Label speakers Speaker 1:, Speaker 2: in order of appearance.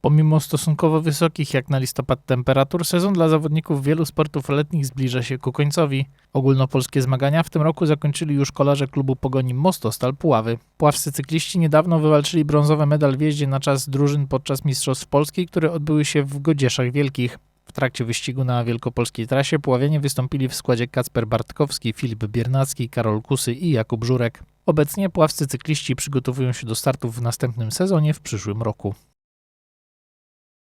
Speaker 1: Pomimo stosunkowo wysokich jak na listopad temperatur, sezon dla zawodników wielu sportów letnich zbliża się ku końcowi. Ogólnopolskie zmagania w tym roku zakończyli już kolarze klubu Pogoni Mostostal Puławy. Puławscy cykliści niedawno wywalczyli brązowy medal w jeździe na czas drużyn podczas Mistrzostw Polski, które odbyły się w Godzieszach Wielkich. W trakcie wyścigu na wielkopolskiej trasie Puławianie wystąpili w składzie Kacper Bartkowski, Filip Biernacki, Karol Kusy i Jakub Żurek. Obecnie puławscy cykliści przygotowują się do startów w następnym sezonie w przyszłym roku.